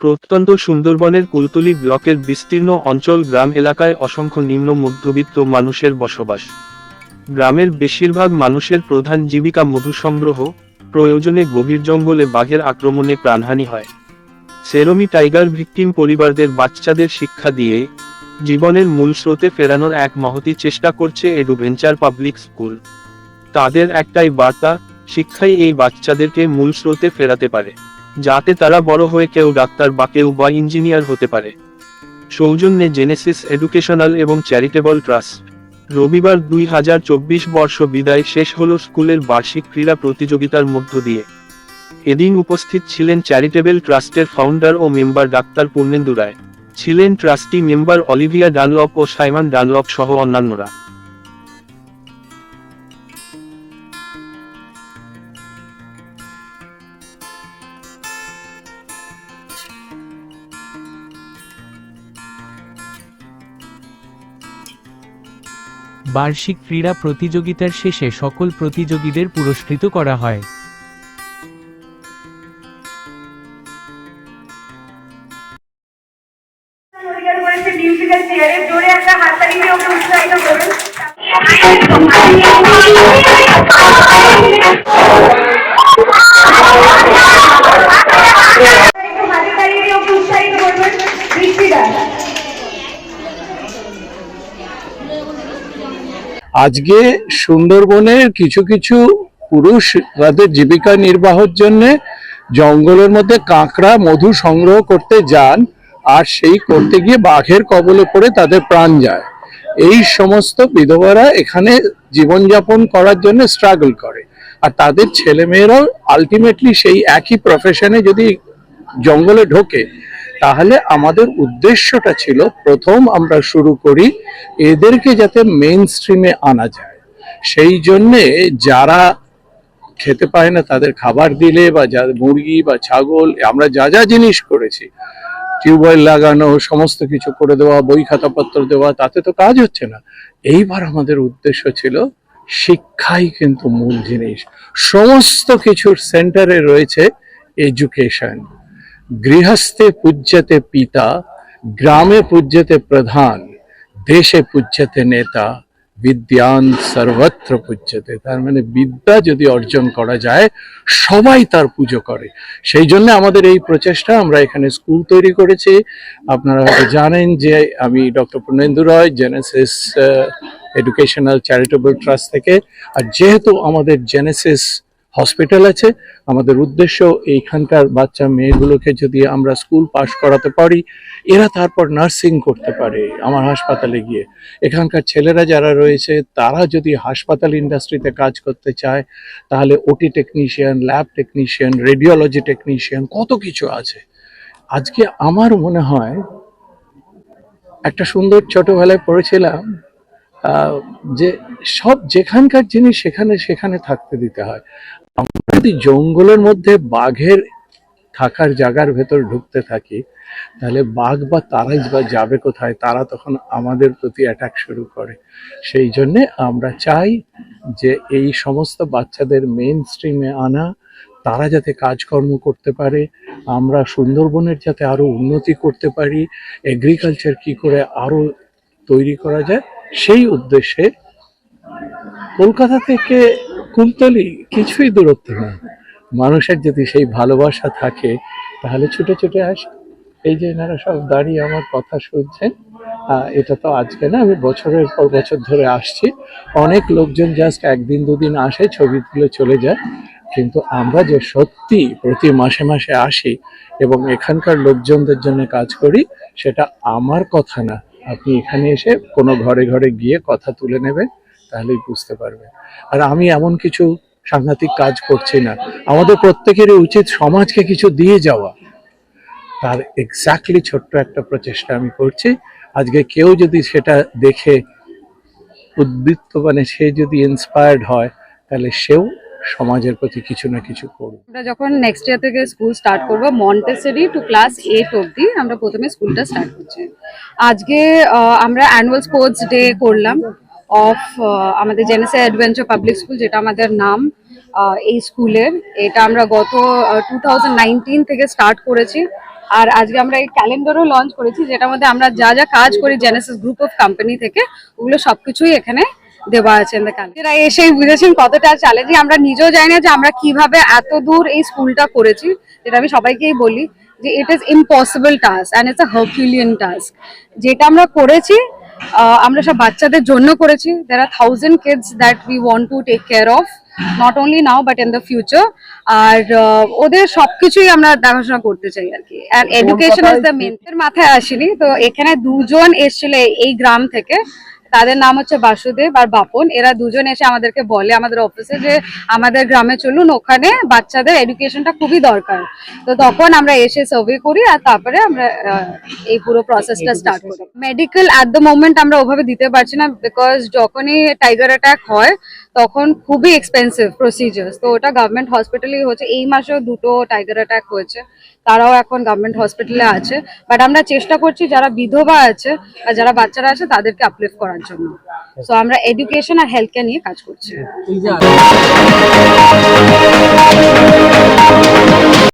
প্রত্যন্ত সুন্দরবনের কুলতলি ব্লকের বিস্তীর্ণ অঞ্চল গ্রাম এলাকায় অসংখ্য নিম্ন মধ্যবিত্ত মানুষের বসবাস। গ্রামের বেশিরভাগ মানুষের প্রধান জীবিকা মধু সংগ্রহ প্রয়োজনে গভীর জঙ্গলে বাঘের আক্রমণে প্রাণহানি হয়। সেরমি টাইগার ভিকটিম পরিবারদের বাচ্চাদের শিক্ষা দিয়ে জীবনের মূল স্রোতে ফেরানোর এক মহতি চেষ্টা করছে এডুভেঞ্চার পাবলিক স্কুল। তাদের একটাই বার্তা শিক্ষাই এই বাচ্চাদেরকে মূল স্রোতে ফেরাতে পারে, যাতে তারা বড় হয়ে কেউ ডাক্তার বা কেউ বা ইঞ্জিনিয়ার হতে পারে। সৌজন্যে জেনেসিস এডুকেশনাল এবং চ্যারিটেবল ট্রাস্ট রবিবার দুই হাজার চব্বিশ বর্ষ বিদায় শেষ হল স্কুলের বার্ষিক ক্রীড়া প্রতিযোগিতার মধ্য দিয়ে। এদিন উপস্থিত ছিলেন চ্যারিটেবল ট্রাস্টের ফাউন্ডার ও মেম্বার ডাক্তার পূর্ণেন্দু রায়। ছিলেন ট্রাস্টি মেম্বার অলিভিয়া ডানলপ ও সাইমন ডানলপ সহ অন্যান্যরা। বার্ষিক ক্রীড়া প্রতিযোগিতার শেষে সকল প্রতিযোগীদের পুরস্কৃত করা হয়। আজকে সুন্দরবনের কিছু কিছু পুরুষ তাদের জীবিকা নির্বাহের জন্য জঙ্গলের মধ্যে কাঁকড়া, মধু সংগ্রহ করতে যান আর সেই করতে গিয়ে বাঘের কবলে পড়ে তাদের প্রাণ যায়। এই সমস্ত বিধবারা এখানে জীবনযাপন করার জন্য স্ট্রাগল করে। আর তাদের ছেলেমেয়েরাও আলটিমেটলি সেই একই প্রফেশনে যদি জঙ্গলে ঢোকে তাহলে আমাদের উদ্দেশ্যটা ছিল, প্রথম আমরা শুরু করি এদেরকে যাতে মেন স্ট্রিমে আনা যায়। সেই জন্যে যারা খেতে পায় না তাদের খাবার দিলে বা যা মুরগি বা ছাগল, আমরা যা যা জিনিস করেছি, টিউবওয়েল লাগানো, সমস্ত কিছু করে দেওয়া, বই খাতাপত্র দেওয়া, তাতে তো কাজ হচ্ছে না। এইবার আমাদের উদ্দেশ্য ছিল, শিক্ষাই কিন্তু মূল জিনিস। সমস্ত কিছুর সেন্টারে রয়েছে এডুকেশন গৃহস্থে পূজ্যতে পিতা, গ্রামে পূজ্যতে প্রধান, দেশে পূজ্যতে নেতা, বিদ্যান সর্বত্র পূজ্যতে। তার মানে বিদ্যা যদি অর্জন করা যায়, সবাই তার পুজো করে। সেই জন্য আমাদের এই প্রচেষ্টা, আমরা এখানে স্কুল তৈরি করেছি। আপনারা হয়তো জানেন যে আমি doctor Purnendu Roy Genesis educational charitable trust থেকে। আর যেহেতু আমাদের জেনেসিস হসপিটাল আছে। আমাদের উদ্দেশ্য এইখানকার বাচ্চা মেয়েগুলোকে যদি আমরা স্কুল পাশ করাতে পারি, এরা তারপর নার্সিং করতে পারে আমার হাসপাতালে গিয়ে। এখানকার ছেলেরা যারা রয়েছে, তারা যদি হাসপাতাল ইন্ডাস্ট্রিতে কাজ করতে চায়, তাহলে OT technician lab technician radiology technician কত কিছু আছে। আজকে আমার মনে হয়, একটা সুন্দর ছোটবেলায় পড়েছিলাম যে সব যেখানকার জিনিস সেখানে সেখানে থাকতে দিতে হয়। যদি জঙ্গলের মধ্যে বাঘের থাকার জায়গার ভেতর ঢুকতে থাকি, তাহলে বাঘ বা তারাই বা যাবে কোথায়? তারা তখন আমাদের প্রতি অ্যাটাক শুরু করে। সেই জন্যে আমরা চাই যে এই সমস্ত বাচ্চাদের মেন স্ট্রিমে আনা, তারা যাতে কাজকর্ম করতে পারে, আমরা সুন্দরবনের যাতে আরও উন্নতি করতে পারি এগ্রিকালচার কি করে আরও তৈরি করা যায়, সেই উদ্দেশ্যে কলকাতা থেকে কুলতলি কিছুই দূরত্ব নেই মানুষের যদি সেই ভালোবাসা থাকে, তাহলে ছুটে ছুটে আসে। এই যে এনারা সব দাঁড়িয়ে আমার কথা শুনছেন এটা তো আজকে না, আমি বছরের পর বছর ধরে আসছি। অনেক লোকজন জাস্ট একদিন দুদিন আসে ছবি তুলে চলে যায়। কিন্তু আমরা যে সত্যি প্রতি মাসে মাসে আসি এবং এখানকার লোকজনদের জন্য কাজ করি, সেটা আমার কথা না। আপনি এখানে এসে কোনো ঘরে ঘরে গিয়ে কথা তুলে নেবেন। তাহলেই বুঝতে পারবে। আর আমি এমন কিছু সাংঘাতিক কাজ করছি না। আমাদের প্রত্যেকেরই উচিত সমাজকে কিছু দিয়ে যাওয়া। তার এক্স্যাক্টলি ছোট্ট একটা প্রচেষ্টা আমি করছি। আজকে কেউ যদি সেটা দেখে উদ্বৃত্ত মানে সে যদি ইন্সপায়ার্ড হয়, তাহলে সেও সমাজের প্রতি কিছু না কিছু করবে। আমরা যখন নেক্সট ইয়ার থেকে স্কুল স্টার্ট করব মন্টেসেরি টু ক্লাস এইট অবধি আমরা প্রথমে স্কুলটা স্টার্ট করছি। আজকে আমরা অ্যানুয়াল স্পোর্টস ডে করলাম। অফ আমাদের জেনেসে অ্যাডভেঞ্চার পাবলিক স্কুল যেটা আমাদের নাম এই স্কুলের। এটা আমরা গত টু থেকে স্টার্ট করেছি। আর আজকে আমরা এই ক্যালেন্ডারও লঞ্চ করেছি, যেটার মধ্যে আমরা যা যা কাজ করি জেনেসিস গ্রুপ অফ কোম্পানি থেকে, ওগুলো সবকিছুই এখানে দেওয়া আছে। এরা এসেই বুঝেছেন কতটা চ্যালেঞ্জিং আমরা নিজেও জানি না যে আমরা কীভাবে এত দূর এই স্কুলটা করেছি, যেটা আমি সবাইকেই বলি যে it is impossible task and it's a herculean task যেটা আমরা করেছি আমরা সব বাচ্চাদের জন্য করেছি। There are thousand kids that we want to take care of not only now but in the future আর ওদের সবকিছুই আমরা দেখাশোনা করতে চাই আর কি। আর এডুকেশন ইজ দ্য মেন মাথায় আসেনি। তো এখানে দুজন এসেছিল এই গ্রাম থেকে। তাদের নাম হচ্ছে বাসুদেব আর বাপন। এরা দুজন এসে আমাদেরকে বলে আমাদের অফিসে যে আমাদের গ্রামে চলুন, ওখানে বাচ্চাদের এডুকেশনটা খুবই দরকার। তো তখন আমরা এসে সার্ভে করি আর তারপরে আমরা এই পুরো প্রসেসটা স্টার্ট করি। মেডিকেল অ্যাট দ্য মোমেন্ট আমরা ওভাবে দিতে পারছি না বিকজ যখনই টাইগার অ্যাটাক হয় তখন খুবই এক্সপেন্সিভ প্রসিজার্স তো ওটা গভর্নমেন্ট হসপিটালেই হচ্ছে, এই মাসেও দুটো টাইগার অ্যাটাক হয়েছে। তারাও এখন গভর্নমেন্ট হসপিটালে আছে। বাট আমরা চেষ্টা করছি যারা বিধবা আছে আর যারা বাচ্চারা আছে, তাদেরকে আপলিফ্ট করার জন্য। সো আমরা এডুকেশন আর হেলথ কেয়ার নিয়ে কাজ করছি।